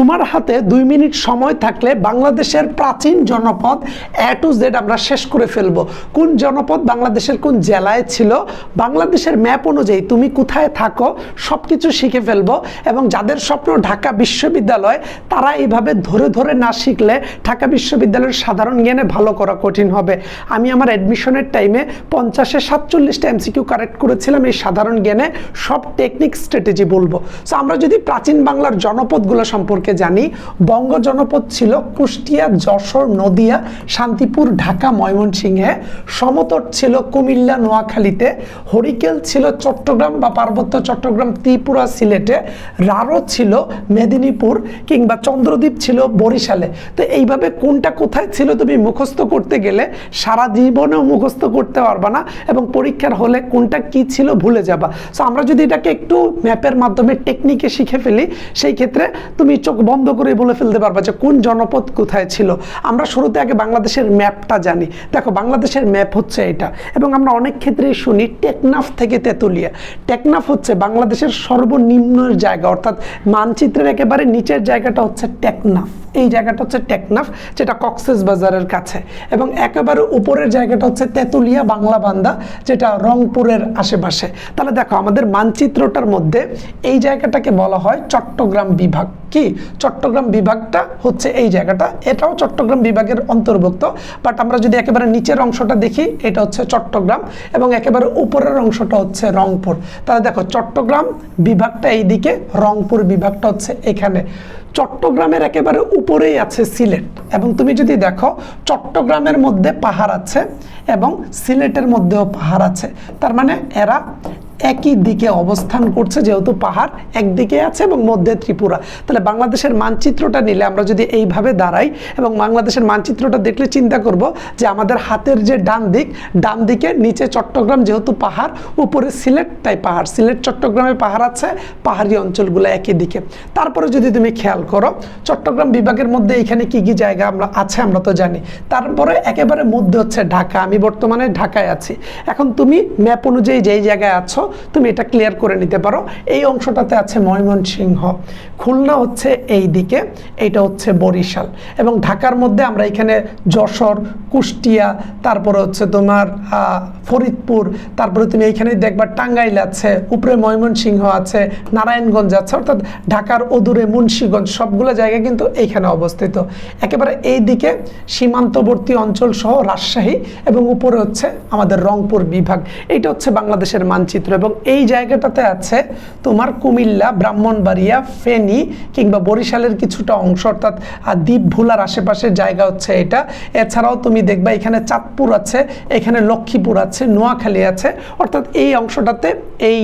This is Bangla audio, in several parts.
তোমার হাতে দুই মিনিট সময় থাকলে বাংলাদেশের প্রাচীন জনপদ এ টু জেড আমরা শেষ করে ফেলব। কোন জনপদ বাংলাদেশের কোন জেলায় ছিল? বাংলাদেশের ম্যাপ অনুযায়ী তুমি কোথায় থাকো? সব কিছু শিখে ফেলব এবং যাদের স্বপ্ন ঢাকা বিশ্ববিদ্যালয়, তারা এইভাবে ধরে ধরে না শিখলে ঢাকা বিশ্ববিদ্যালয়ের সাধারণ জ্ঞানে ভালো করা কঠিন হবে। আমি আমার অ্যাডমিশনের টাইমে পঞ্চাশে সাতচল্লিশটা এমসিকিউ কারেক্ট করেছিলাম এই সাধারণ জ্ঞানে। সব টেকনিক স্ট্র্যাটেজি বলব। সো আমরা যদি প্রাচীন বাংলার জনপদগুলো সম্পর্কে জানি বঙ্গ জনপদ ছিল কুষ্টিয়া, যশোর, নদিয়া, শান্তিপুর, ঢাকা, ময়মনসিংহে। সমতট ছিল কুমিল্লা, নোয়াখালীতে। হরিকেল ছিল চট্টগ্রাম বা পার্বত্য চট্টগ্রাম, ত্রিপুরা, সিলেটে। রারো ছিল মেদিনীপুর কিংবা চন্দ্রদ্বীপ ছিল বরিশালে। তো এইভাবে কোনটা কোথায় ছিল তুমি মুখস্থ করতে গেলে সারা জীবনেও মুখস্থ করতে পারবা না এবং পরীক্ষার হলে কোনটা কি ছিল ভুলে যাবা। সো আমরা যদি এটাকে একটু ম্যাপের মাধ্যমে, টেকনিকে শিখে ফেলি, সেই ক্ষেত্রে তুমি চোখ বন্ধ করে বলে ফেলতে পারবা যে কোন জনপদ কোথায় ছিল। আমরা শুরুতে আগে বাংলাদেশের ম্যাপটা জানি। দেখো, বাংলাদেশের ম্যাপ হচ্ছে এটা। এবং আমরা অনেক ক্ষেত্রেই শুনি টেকনাফ থেকে তেতুলিয়া। টেকনাফ হচ্ছে বাংলাদেশের সর্বনিম্ন জায়গা, অর্থাৎ মানচিত্রের একেবারে নিচের জায়গাটা হচ্ছে টেকনাফ। এই জায়গাটা হচ্ছে টেকনাফ, যেটা কক্সেস বাজারের কাছে। এবং একেবারে উপরের জায়গাটা হচ্ছে তেতুলিয়া বাংলা বান্দা, যেটা রংপুরের আশেপাশে। তাহলে দেখো, আমাদের মানচিত্রটার মধ্যে এই জায়গাটাকে বলা হয় চট্টগ্রাম বিভাগ। কি? চট্টগ্রাম বিভাগটা হচ্ছে এই জায়গাটা। এটাও চট্টগ্রাম বিভাগের অন্তর্ভুক্ত বাট আমরা যদি একেবারে নিচের অংশটা দেখি, এটা হচ্ছে চট্টগ্রাম এবং একেবারে উপরের অংশটা হচ্ছে রংপুর। তাহলে দেখো, চট্টগ্রাম বিভাগটা এইদিকে, রংপুর বিভাগটা হচ্ছে এখানে। চট্টগ্রামের একেবারে উপরেই আছে সিলেট এবং তুমি যদি দেখো, চট্টগ্রামের মধ্যে পাহাড় আছে এবং সিলেটের মধ্যেও পাহাড় আছে। তার মানে এরা একই দিকে অবস্থান করছে যেহেতু পাহাড়, একদিকে আছে এবং মধ্যে ত্রিপুরা। তাহলে বাংলাদেশের মানচিত্রটা নিলে আমরা যদি এইভাবে দাঁড়াই এবং বাংলাদেশের মানচিত্রটা দেখলে চিন্তা করব যে আমাদের হাতের যে ডান দিক, ডান দিকে নিচে চট্টগ্রাম যেহেতু পাহাড়, উপরে সিলেট তাই পাহাড়। সিলেট, চট্টগ্রামে পাহাড় আছে, পাহাড়ি অঞ্চলগুলো একই দিকে। তারপরে যদি তুমি খেয়াল করো, চট্টগ্রাম বিভাগের মধ্যে এখানে কি কি জায়গা আমরা আছে আমরা তো জানি। তারপরে একেবারে মধ্যে হচ্ছে ঢাকা। আমি বর্তমানে ঢাকায় আছি। এখন তুমি ম্যাপ অনুযায়ী যেই জায়গায় আছো তুমি এটা ক্লিয়ার করে নিতে পারো। এই অংশটাতে আছে ময়মনসিংহ। খুলনা হচ্ছে এই দিকে, এইটা হচ্ছে বরিশাল। এবং ঢাকার মধ্যে আমরা এখানে যশোর, কুষ্টিয়া, তারপরে হচ্ছে তোমার ফরিদপুর, তারপরে তুমি এইখানে দেখবা টাঙ্গাইল আছে, উপরে ময়মনসিংহ আছে, নারায়ণগঞ্জ আছে। অর্থাৎ ঢাকার অদূরে মুন্সীগঞ্জ, সবগুলো জায়গা কিন্তু এইখানে অবস্থিত। একেবারে এই দিকে সীমান্তবর্তী অঞ্চল সহ রাজশাহী এবং উপরে হচ্ছে আমাদের রংপুর বিভাগ। এইটা হচ্ছে বাংলাদেশের মানচিত্র। এবং এই জায়গাটাতে আছে তোমার কুমিল্লা, ব্রাহ্মণবাড়িয়া, ফেনী কিংবা বরিশালের কিছুটা অংশ, অর্থাৎ দ্বীপ ভোলার আশেপাশের জায়গা হচ্ছে এটা। এছাড়াও তুমি দেখবা এখানে চাঁদপুর আছে, এখানে লক্ষ্মীপুর আছে, নোয়াখালী আছে। অর্থাৎ এই অংশটাতে এই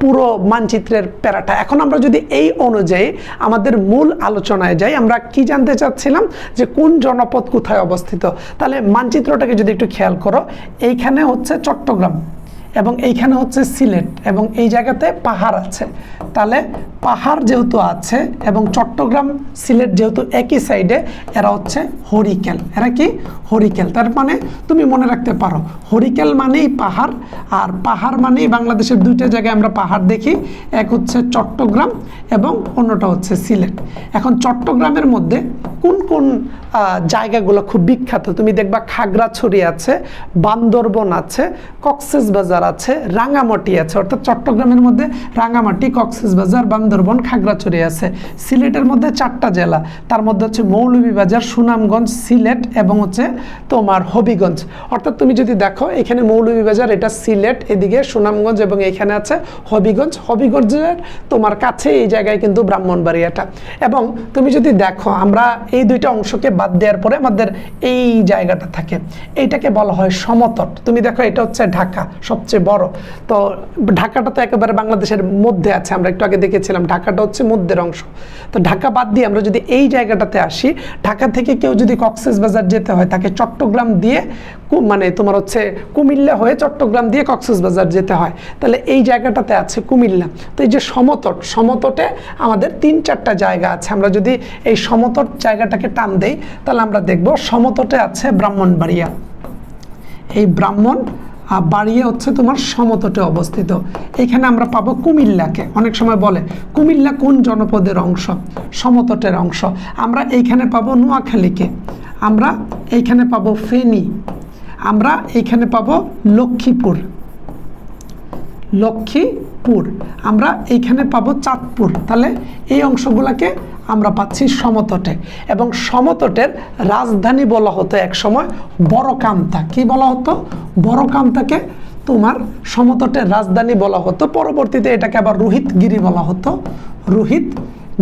পুরো মানচিত্রের প্যারাটা। এখন আমরা যদি এই অনুযায়ী আমাদের মূল আলোচনায় যাই, আমরা কি জানতে চাচ্ছিলাম যে কোন জনপদ কোথায় অবস্থিত? তাহলে মানচিত্রটাকে যদি একটু খেয়াল করো, এইখানে হচ্ছে চট্টগ্রাম। এবং এইখানে হচ্ছে সিলেট এবং এই জায়গাতে পাহাড় আছে। তাহলে পাহাড় যেহেতু আছে এবং চট্টগ্রাম, সিলেট যেহেতু একই সাইডে এরা হচ্ছে হরিকেল। এরা কি? হরিকেল। তার মানে তুমি মনে রাখতে পারো, হরিকেল মানেই পাহাড় আর পাহাড় মানেই বাংলাদেশের দুইটা জায়গায় আমরা পাহাড় দেখি, এক হচ্ছে চট্টগ্রাম এবং অন্যটা হচ্ছে সিলেট। এখন চট্টগ্রামের মধ্যে কোন কোন জায়গাগুলো খুব বিখ্যাত? তুমি দেখবা খাগড়াছড়ি আছে, বান্দরবন আছে, কক্সেস বাজার আছে রাঙামাটি আছে। অর্থাৎ চট্টগ্রামের মধ্যে রাঙামাটি কক্সেস বাজার, বান্দরবন, খাগড়াছড়ি আছে। সিলেটের মধ্যে চারটা জেলা। তার মধ্যে হচ্ছে মৌলভীবাজার, সুনামগঞ্জ, সিলেট এবং হচ্ছে তোমার হবিগঞ্জ। অর্থাৎ তুমি যদি দেখো, এখানে মৌলভীবাজার, এটা সিলেট, এদিকে সুনামগঞ্জ এবং এখানে আছে হবিগঞ্জ। হবিগঞ্জের তোমার কাছে এই জায়গায় কিন্তু ব্রাহ্মণবাড়িয়াটা। এবং তুমি যদি দেখো, আমরা এই দুইটা অংশকে বাদ দেওয়ার পরে আমাদের এই জায়গাটা থাকে। এইটাকে বলা হয় সমতট। তুমি দেখো, এটা হচ্ছে ঢাকা সবচেয়ে বড়। তো ঢাকাটা তো একেবারে বাংলাদেশের মধ্যে আছে, আমরা একটু আগে দেখেছিলাম, ঢাকাটা হচ্ছে মধ্যের অংশ। তো ঢাকা বাদ দিয়ে আমরা যদি এই জায়গাটাতে আসি, ঢাকা থেকে কেউ যদি কক্সেস বাজার যেতে হয়, তাকে চট্টগ্রাম দিয়ে মানে তোমার হচ্ছে কুমিল্লা হয়ে চট্টগ্রাম দিয়ে কক্সেস বাজার যেতে হয়। তাহলে এই জায়গাটাতে আছে কুমিল্লা। তো এই যে সমতট, সমতটে আমাদের তিন চারটা জায়গা আছে। আমরা যদি এই সমতট জায়গাটাকে টান দেই, তাহলে আমরা দেখব সমতটে আছে ব্রাহ্মণবাড়িয়া। এই ব্রাহ্মণ বাড়িয়ে হচ্ছে তোমার সমতটে অবস্থিত। এখানে আমরা পাবো কুমিল্লাকে। অনেক সময় বলে, কুমিল্লা কোন জনপদের অংশ? সমতটের অংশ। আমরা এইখানে পাবো নোয়াখালীকে। আমরা এইখানে পাবো ফেনী। আমরা এইখানে পাবো লক্ষ্মীপুর। লক্ষ্মীপুর আমরা এইখানে পাবো চাঁদপুর। তাহলে এই অংশগুলোকে আমরা পাচ্ছি সমতটে। এবং সমতটের রাজধানী বলা হতো এক সময় বড়কামতা কি বলা হতো? বড়কামতাকে তোমার সমতটের রাজধানী বলা হতো। পরবর্তীতে এটাকে আবার রোহিতগিরি বলা হতো। রোহিত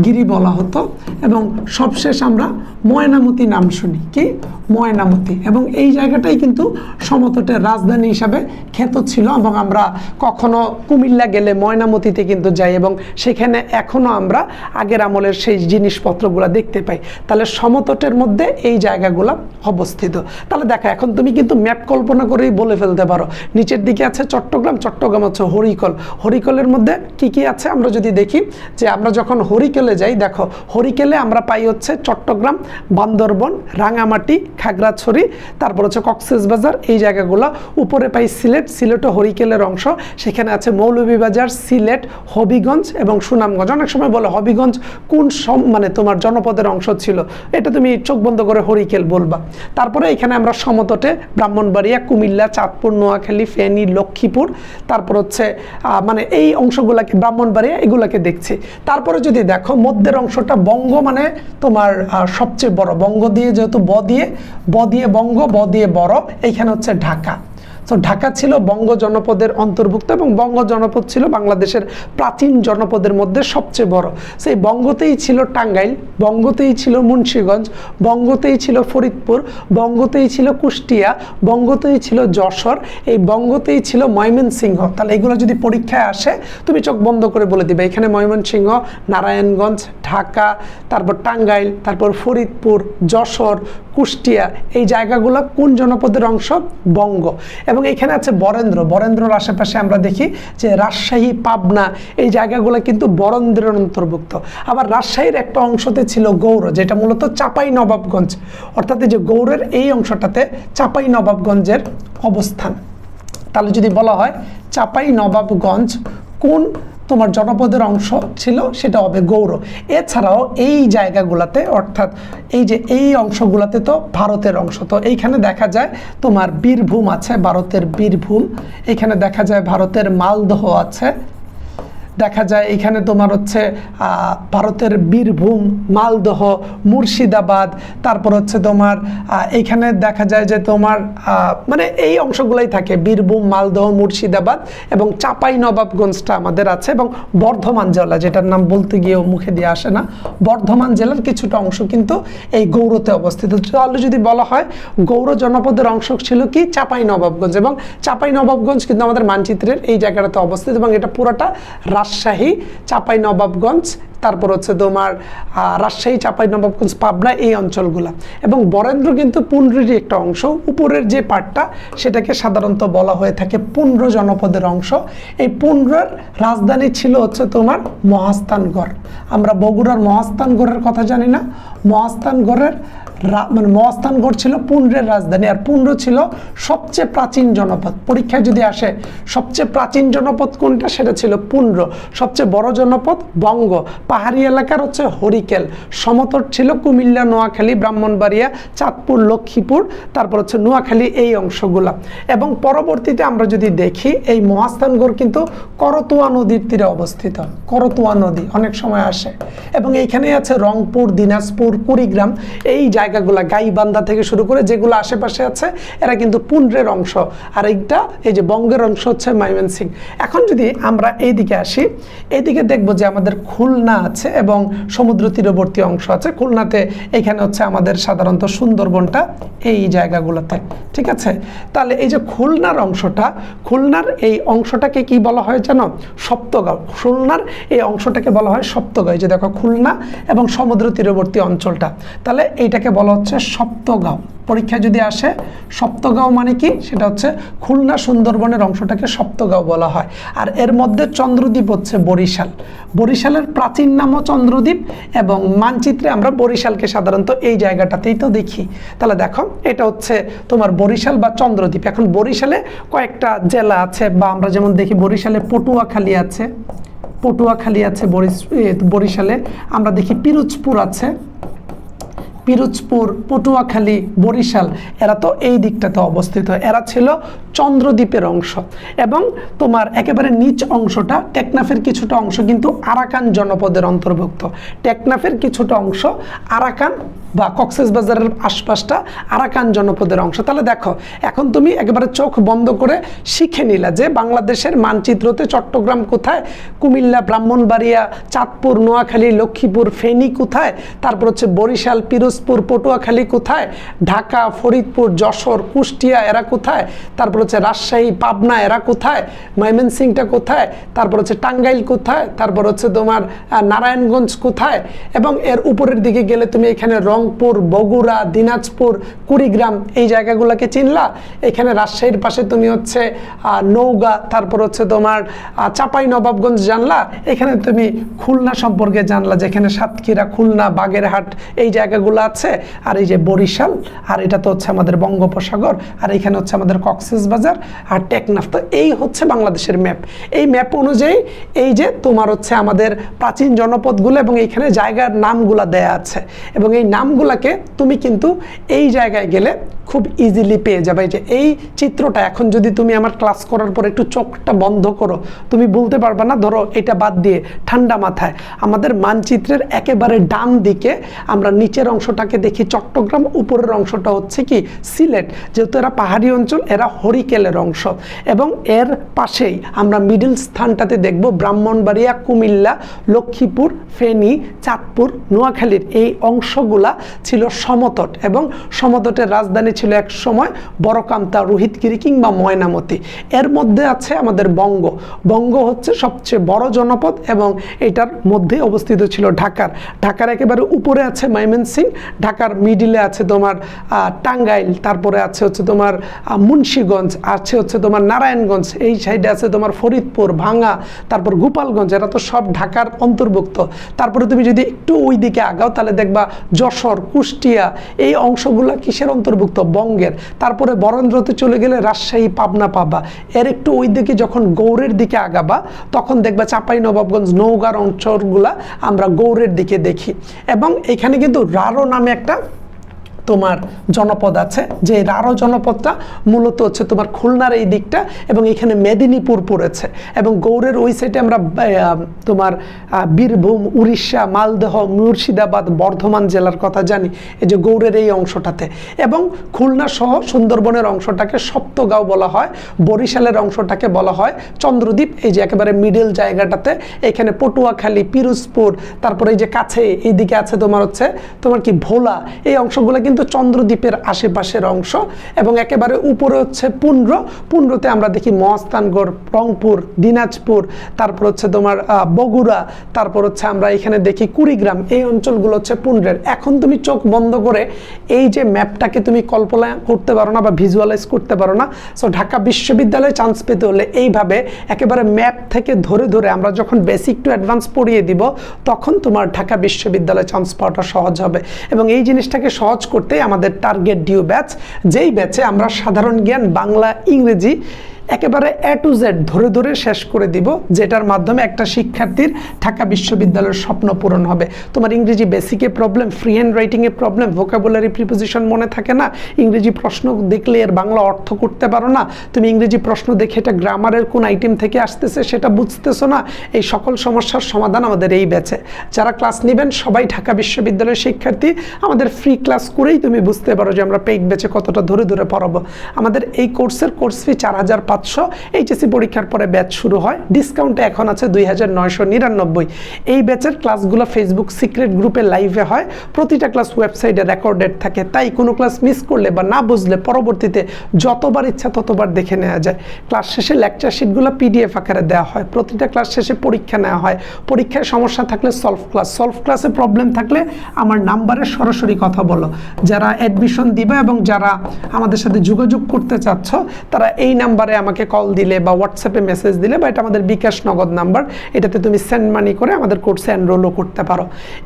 গিরি বলা হতো এবং সবশেষ আমরা ময়নামতি নাম শুনি। কি? ময়নামতি। এবং এই জায়গাটাই কিন্তু সমতটের রাজধানী হিসাবে খ্যাত ছিল এবং আমরা কখনো কুমিল্লা গেলে ময়নামতিতে কিন্তু যাই এবং সেখানে এখনও আমরা আগের আমলের সেই জিনিসপত্রগুলো দেখতে পাই। তাহলে সমতটের মধ্যে এই জায়গাগুলো অবস্থিত। তাহলে দেখো, এখন তুমি কিন্তু ম্যাপ কল্পনা করেই বলে ফেলতে পারো। নিচের দিকে আছে চট্টগ্রাম চট্টগ্রাম হচ্ছে হরিকল। হরিকলের মধ্যে কি কি আছে? আমরা যদি দেখি যে আমরা যখন হরিকলে যাই। দেখো, হরিকেলে আমরা পাই হচ্ছে চট্টগ্রাম, বান্দরবন, রাঙামাটি, খাগড়াছড়ি, তারপর হচ্ছে কক্সবাজার এই জায়গাগুলো। উপরে পাই সিলেট, সিলেটও হরিকেলের অংশ। সেখানে আছে মৌলভীবাজার, সিলেট, হবিগঞ্জ এবং সুনামগঞ্জ। অনেক সময় বলে হবিগঞ্জ কোন সম মানে তোমার জনপদের অংশ ছিল? এটা তুমি চোখ বন্ধ করে হরিকেল বলবা। তারপরে এখানে আমরা সমতটে, ব্রাহ্মণবাড়িয়া, কুমিল্লা, চাঁদপুর, নোয়াখালী, ফেনী, লক্ষ্মীপুর, তারপর হচ্ছে মানে এই অংশগুলোকে ব্রাহ্মণবাড়িয়া, এগুলাকে দেখছি। তারপরে যদি দেখো মধ্যের অংশটা বঙ্গ মানে তোমার সবচেয়ে বড়। বঙ্গ দিয়ে যেহেতু ব দিয়ে ব দিয়ে বঙ্গ, ব দিয়ে বড়, এইখানে হচ্ছে ঢাকা। তো ঢাকা ছিল বঙ্গ জনপদের অন্তর্ভুক্ত এবং বঙ্গ জনপদ ছিল বাংলাদেশের প্রাচীন জনপদের মধ্যে সবচেয়ে বড়। সেই বঙ্গতেই ছিল টাঙ্গাইল, বঙ্গতেই ছিল মুন্সীগঞ্জ, বঙ্গতেই ছিল ফরিদপুর, বঙ্গতেই ছিল কুষ্টিয়া, বঙ্গতেই ছিল যশোর, এই বঙ্গতেই ছিল ময়মনসিংহ। তাহলে এগুলো যদি পরীক্ষায় আসে, তুমি চোখ বন্ধ করে বলে দিবে, এখানে ময়মনসিংহ, নারায়ণগঞ্জ, ঢাকা, তারপর টাঙ্গাইল, তারপর ফরিদপুর, যশোর, কুষ্টিয়া, এই জায়গাগুলো কোন জনপদের অংশ? বঙ্গ। এবং এখানে আছে বরেন্দ্র। বরেন্দ্রর আশেপাশে আমরা দেখি যে রাজশাহী, পাবনা এই জায়গাগুলো কিন্তু বরেন্দ্রের অন্তর্ভুক্ত। আবার রাজশাহীর একটা অংশতে ছিল গৌর যেটা মূলত চাপাই নবাবগঞ্জ অর্থাৎ যে গৌরের এই অংশটাতে চাপাই নবাবগঞ্জের অবস্থান। তাহলে যদি বলা হয় চাপাই নবাবগঞ্জ কোন তোমার জনপদের অংশ ছিল, সেটা হবে গৌর এছাড়াও এই জায়গাগুলোতে, অর্থাৎ এই যে এই অংশগুলোতে তো ভারতের অংশ, তো এইখানে দেখা যায় তোমার বীরভূম আছে, ভারতের বীরভূম। এখানে দেখা যায় ভারতের মালদহ আছে। দেখা যায় এখানে তোমার হচ্ছে ভারতের বীরভূম মালদহ মুর্শিদাবাদ তারপর হচ্ছে তোমার আহ, এইখানে দেখা যায় যে তোমার মানে এই অংশগুলোই থাকে। বীরভূম মালদহ মুর্শিদাবাদ এবং চাপাই নবাবগঞ্জটা আমাদের আছে এবং বর্ধমান জেলা যেটার নাম বলতে গিয়েও মুখে দিয়ে আসে না। বর্ধমান জেলার কিছুটা অংশ কিন্তু এই গৌরতে অবস্থিত। তাহলে যদি বলা হয় গৌর জনপদের অংশ ছিল কি? চাপাই নবাবগঞ্জ এবং চাপাই নবাবগঞ্জ কিন্তু আমাদের মানচিত্রের এই জায়গাটাতে অবস্থিত এবং এটা পুরোটা রাজশাহী, চাপাই নবাবগঞ্জ, তারপর হচ্ছে তোমার রাজশাহী, চাপাই নবাবগঞ্জ, পাবনা এই অঞ্চলগুলা। এবং বরেন্দ্র কিন্তু পুন্ড্রেরই একটা অংশ। উপরের যে পার্টটা সেটাকে সাধারণত বলা হয়ে থাকে পুন্ড্র জনপদের অংশ। এই পুন্ড্রের রাজধানী ছিল হচ্ছে তোমার মহাস্থানগড়। আমরা বগুড়ার মহাস্থানগড়ের কথা জানি না। মহাস্থানগড়ের মানে মহাস্থানগড় ছিল পুন্ড্রের রাজধানী, আর পুন্ড্র ছিল সবচেয়ে প্রাচীন জনপদ। পরীক্ষায় যদি আসে, সবচেয়ে প্রাচীন জনপদ কোনটা? সেটা ছিল পুন্ড্র সবচেয়ে বড় জনপদ বঙ্গ। পাহাড়ি এলাকার হচ্ছে হরিকেল। সমতট ছিল কুমিল্লা, নোয়াখালী, ব্রাহ্মণবাড়িয়া, চাঁদপুর, লক্ষ্মীপুর, তারপর হচ্ছে নোয়াখালী এই অংশগুলা। এবং পরবর্তীতে আমরা যদি দেখি, এই মহাস্থানগড় কিন্তু করতোয়া নদীর তীরে অবস্থিত। করতোয়া নদী অনেক সময় আসে। এবং এইখানেই আছে রংপুর, দিনাজপুর, কুড়িগ্রাম। এই জায়গাগুলা গাইবান্ধা থেকে শুরু করে যেগুলো আশেপাশে আছে, এরা কিন্তু পুন্ড্রের অংশ। আর এইটা, এই যে বঙ্গের অংশ হচ্ছে ময়মনসিং এখন যদি আমরা এইদিকে আসি, এইদিকে দেখব যে আমাদের খুলনা আছে এবং সমুদ্র তীরবর্তী অংশ আছে। খুলনাতে এখানে হচ্ছে আমাদের সাধারণত সুন্দরবনটা এই জায়গাগুলোতে। ঠিক আছে? তাহলে এই যে খুলনার অংশটা, খুলনার এই অংশটাকে কি বলা হয় জানো? সপ্তগাঁও। খুলনার এই অংশটাকে বলা হয় সপ্তগাঁও। যে দেখো খুলনা এবং সমুদ্র তীরবর্তী অঞ্চলটা। তাহলে এইটাকে বলা হচ্ছে সপ্তগাঁও। পরীক্ষা যদি আসে, সপ্তগাঁও মানে কি? সেটা হচ্ছে খুলনা সুন্দরবনের অংশটাকে সপ্তগাঁও বলা হয়। আর এর মধ্যে চন্দ্রদ্বীপ হচ্ছে বরিশাল। বরিশালের প্রাচীন নামও চন্দ্রদ্বীপ এবং মানচিত্রে আমরা বরিশালকে সাধারণত এই জায়গাটাতেই তো দেখি। তাহলে দেখো, এটা হচ্ছে তোমার বরিশাল বা চন্দ্রদ্বীপ। এখন বরিশালে কয়েকটা জেলা আছে বা আমরা যেমন দেখি বরিশালে পটুয়াখালী আছে। পটুয়াখালী আছে, বরিশ বরিশালে। আমরা দেখি পিরোজপুর আছে। পিরোজপুর, পটুয়াখালী, বরিশাল, এরা তো এই দিকটাতে অবস্থিত। এরা ছিল চন্দ্রদ্বীপের অংশ এবং তোমার একেবারে নিচ অংশটা টেকনাফের কিছুটা অংশ, কিন্তু আরাকান জনপদের অন্তর্ভুক্ত। টেকনাফের কিছুটা অংশ আরাকান বা কক্সেস বাজারের আশপাশটা আরাকান জনপদের অংশ। তাহলে দেখো, এখন তুমি একেবারে চোখ বন্ধ করে শিখে নিলা যে বাংলাদেশের মানচিত্রতে চট্টগ্রাম কোথায়, কুমিল্লা, ব্রাহ্মণবাড়িয়া, চাঁদপুর, নোয়াখালী, লক্ষ্মীপুর, ফেনী কোথায়, তারপর হচ্ছে বরিশাল পিরোজপুর, পটুয়াখালী কোথায়? ঢাকা, ফরিদপুর, যশোর, কুষ্টিয়া এরা কোথায়? তারপর হচ্ছে রাজশাহী, পাবনা এরা কোথায়? ময়মনসিংহটা কোথায়? তারপর হচ্ছে টাঙ্গাইল কোথায়? তারপর হচ্ছে তোমার নারায়ণগঞ্জ কোথায়? এবং এর উপরের দিকে গেলে তুমি এখানে রংপুর, বগুড়া, দিনাজপুর, কুড়িগ্রাম এই জায়গাগুলোকে চিনলা? এখানে রাজশাহীর পাশে তুমি হচ্ছে নওগাঁ, তারপর হচ্ছে তোমার চাঁপাই নবাবগঞ্জ জানলা? এখানে তুমি খুলনা সম্পর্কে জানলা, যেখানে সাতক্ষীরা, খুলনা, বাগেরহাট এই জায়গাগুলো আছে, আর এই যে বরিশাল, আর এটা তো হচ্ছে আমাদের বঙ্গোপসাগর, আর এখানে হচ্ছে আমাদের কক্সেস বাজার, আর টেকনাফ। তো এই হচ্ছে বাংলাদেশের ম্যাপ। এই ম্যাপ অনুযায়ী এই যে তোমার হচ্ছে আমাদের প্রাচীন জনপদগুলো এবং এইখানে জায়গার নামগুলা দেয়া আছে। এবং এই নামগুলাকে তুমি কিন্তু এই জায়গায় গেলে খুব ইজিলি পেয়ে যাবে। যে, এই চিত্রটা এখন যদি তুমি আমার ক্লাস করার পর একটু চোখটা বন্ধ করো, তুমি বলতে পারবে না, ধরো এটা বাদ দিয়ে ঠান্ডা মাথায়। আমাদের মানচিত্রের একেবারে ডান দিকে আমরা নিচের অংশটাকে দেখি, চট্টগ্রাম উপরের অংশটা হচ্ছে কি, সিলেট। যেহেতু এরা পাহাড়ি অঞ্চল, এরা হরিকেলের অংশ। এবং এর পাশেই আমরা মিডিল স্থানটাতে দেখব ব্রাহ্মণবাড়িয়া, কুমিল্লা, লক্ষ্মীপুর, ফেনী, চাঁদপুর, নোয়াখালীর এই অংশগুলা ছিল সমতট। এবং সমতটের রাজধানী ছিল এক সময় বড়কামতা রোহিতগিরি কিংবা ময়নামতি। এর মধ্যে আছে আমাদের বঙ্গ। বঙ্গ হচ্ছে সবচেয়ে বড় জনপদ এবং এটার মধ্যে অবস্থিত ছিল ঢাকার। ঢাকার একেবারে উপরে আছে ময়মনসিং। ঢাকার মিডিলে আছে তোমার টাঙ্গাইল। তারপরে আছে হচ্ছে তোমার মুন্সীগঞ্জ। আছে হচ্ছে তোমার নারায়ণগঞ্জ। এই সাইডে আছে তোমার ফরিদপুর, ভাঙ্গা, তারপর গোপালগঞ্জ। এরা তো সব ঢাকার অন্তর্ভুক্ত। তারপরে তুমি যদি একটু ওই দিকে আগাও, তাহলে দেখবা যশোর, কুষ্টিয়া, এই অংশগুলো কিসের অন্তর্ভুক্ত? বঙ্গের। তারপরে বরেন্দ্রতে চলে গেলে রাজশাহী, পাবনা পাবা এর একটু ওই দিকে যখন গৌড়ের দিকে আগাবা, তখন দেখবা চাপাই, নবাবগঞ্জ নৌগার অঞ্চলগুলা আমরা গৌড়ের দিকে দেখি। এবং এখানে কিন্তু রারো নামে একটা তোমার জনপদ আছে, যে রারো জনপদটা মূলত হচ্ছে তোমার খুলনার এই দিকটা এবং এখানে মেদিনীপুর পড়েছে এবং গৌড়ের ওই সাইডে আমরা তোমার বীরভূম, উড়িষ্যা, মালদহ, মুর্শিদাবাদ, বর্ধমান জেলার কথা জানি, এই যে গৌড়ের এই অংশটাতে। এবং খুলনা সহ সুন্দরবনের অংশটাকে সপ্তগাঁও বলা হয়, বরিশালের অংশটাকে বলা হয় চন্দ্রদ্বীপ, এই যে একেবারে মিডল জায়গাটাতে। এখানে পটুয়াখালী, পিরোজপুর, তারপরে এই যে কাছে, এইদিকে আছে তোমার হচ্ছে, তোমার কি ভোলা, এই অংশগুলো কিন্তু চন্দ্রদ্বীপের আশেপাশের অংশ এবং একেবারে উপরে হচ্ছে পুন্ড্র। পুন্ড্রতে আমরা দেখি মহাস্থানগড়, রংপুর, দিনাজপুর, তারপর হচ্ছে তোমার বগুড়া, তারপর হচ্ছে আমরা এখানে দেখি কুড়িগ্রাম। এই অঞ্চলগুলো হচ্ছে পুন্ড্রের। এখন তুমি চোখ বন্ধ করে এই যে ম্যাপটাকে তুমি কল্পনা করতে পারো না বা ভিজুয়ালাইজ করতে পারো না সো ঢাকা বিশ্ববিদ্যালয়ে চান্স পেতে হলে এইভাবে একেবারে ম্যাপ থেকে ধরে ধরে আমরা যখন বেসিক টু অ্যাডভান্স পড়িয়ে দিব, তখন তোমার ঢাকা বিশ্ববিদ্যালয়ে চান্স পাওয়াটা সহজ হবে। এবং এই জিনিসটাকে সহজ করতে আমাদের টার্গেট ডিউ ব্যাচ যেই ব্যাচে আমরা সাধারণ জ্ঞান বাংলা ইংরেজি একেবারে এ টু জেড ধরে ধরে শেষ করে দিব, যেটার মাধ্যমে একটা শিক্ষার্থীর ঢাকা বিশ্ববিদ্যালয়ের স্বপ্ন পূরণ হবে। তোমার ইংরেজি বেসিকে প্রবলেম ফ্রি হ্যান্ড রাইটিংয়ে প্রবলেম ভোকাবুলারি প্রিপোজিশন মনে থাকে না? ইংরেজি প্রশ্ন দেখলে এর বাংলা অর্থ করতে পারো না। তুমি ইংরেজি প্রশ্ন দেখে এটা গ্রামারের কোন আইটেম থেকে আসতেছে সেটা বুঝতেছো না? এই সকল সমস্যার সমাধান আমাদের এই ব্যাচে যারা ক্লাস নেবেন, সবাই ঢাকা বিশ্ববিদ্যালয়ের শিক্ষার্থী, আমাদের ফ্রি ক্লাস করেই তুমি বুঝতে পারো যে আমরা পেইড ব্যাচে কতটা ধরে ধরে পড়াবো। আমাদের এই কোর্সের কোর্স ফি চার হাজার পাঁচশো। এইচএসসি পরীক্ষার পরে ব্যাচ শুরু হয়। ডিসকাউন্টে এখন আছে দুই হাজার নয়শো নিরানব্বই। এই ব্যাচের ক্লাসগুলো ফেসবুক সিক্রেট গ্রুপে লাইভে হয়। প্রতিটা ক্লাস ওয়েবসাইটে রেকর্ডেড থাকে। তাই কোনো ক্লাস মিস করলে বা না বুঝলে পরবর্তীতে যতবার ইচ্ছা ততবার দেখে নেওয়া যায়। ক্লাস শেষে লেকচার শিটগুলো পিডিএফ আকারে দেওয়া হয়। প্রতিটা ক্লাস শেষে পরীক্ষা নেওয়া হয়। পরীক্ষায় সমস্যা থাকলে সলভ ক্লাস সলভ ক্লাসে প্রবলেম থাকলে আমার নাম্বারে সরাসরি কথা বলো। যারা অ্যাডমিশন দিবে এবং যারা আমাদের সাথে যোগাযোগ করতে চাচ্ছ, তারা এই নাম্বারে আমাকে কল দিলে বা হোয়াটসঅ্যাপে মেসেজ দিলে বা এটা আমাদের বিকাশ নগদ নাম্বার এটাতে তুমি সেন্ড মানি করে আমাদের কোর্সে এনরোলও করতে পারো।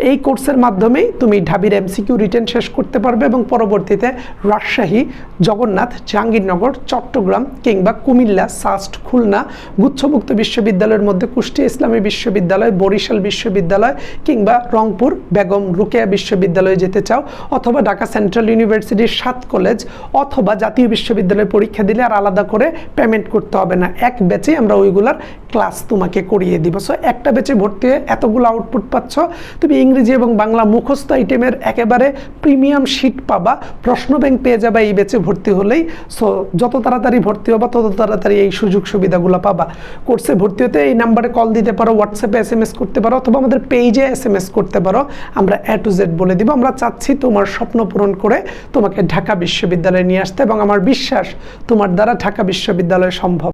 এই কোর্সের মাধ্যমেই তুমি ঢাবির এমসিকিউ রিটেন শেষ করতে পারবে এবং পরবর্তীতে রাজশাহী, জগন্নাথ, জাহাঙ্গীরনগর, চট্টগ্রাম কিংবা কুমিল্লা সাস্ট খুলনা, গুচ্ছমুক্ত বিশ্ববিদ্যালয়ের মধ্যে কুষ্টিয়া ইসলামী বিশ্ববিদ্যালয়, বরিশাল বিশ্ববিদ্যালয় কিংবা রংপুর, বেগম রুকেয়া বিশ্ববিদ্যালয়ে যেতে চাও অথবা ঢাকা সেন্ট্রাল ইউনিভার্সিটির সাত কলেজ অথবা জাতীয় বিশ্ববিদ্যালয়ে পরীক্ষা দিলে আর আলাদা করে পেমেন্ট করতে হবে না। এক ব্যাচে আমরা ওইগুলার ক্লাস তোমাকে করিয়ে দিব। সো একটা ব্যাচে ভর্তি হয়ে এতগুলো আউটপুট পাচ্ছ, তুমি ইংরেজি এবং বাংলা মুখস্থ আইটেমের একেবারে প্রিমিয়াম শিট পাবা, প্রশ্ন ব্যাংক পেয়ে যাবে এই ব্যাচে ভর্তি হলেই। সো যত তাড়াতাড়ি ভর্তি হবা, তত তাড়াতাড়ি এই সুযোগ সুবিধাগুলো পাবা। কোর্সে ভর্তি হতে এই নাম্বারে কল দিতে পারো হোয়াটসঅ্যাপে এস এম এস করতে পারো, অথবা আমাদের পেজে এস এম এস করতে পারো। আমরা এ টু জেড বলে দিব। আমরা চাচ্ছি তোমার স্বপ্ন পূরণ করে তোমাকে ঢাকা বিশ্ববিদ্যালয়ে নিয়ে আসতে এবং আমার বিশ্বাস তোমার দ্বারা ঢাকা বিশ্ববিদ্যালয় সম্ভব?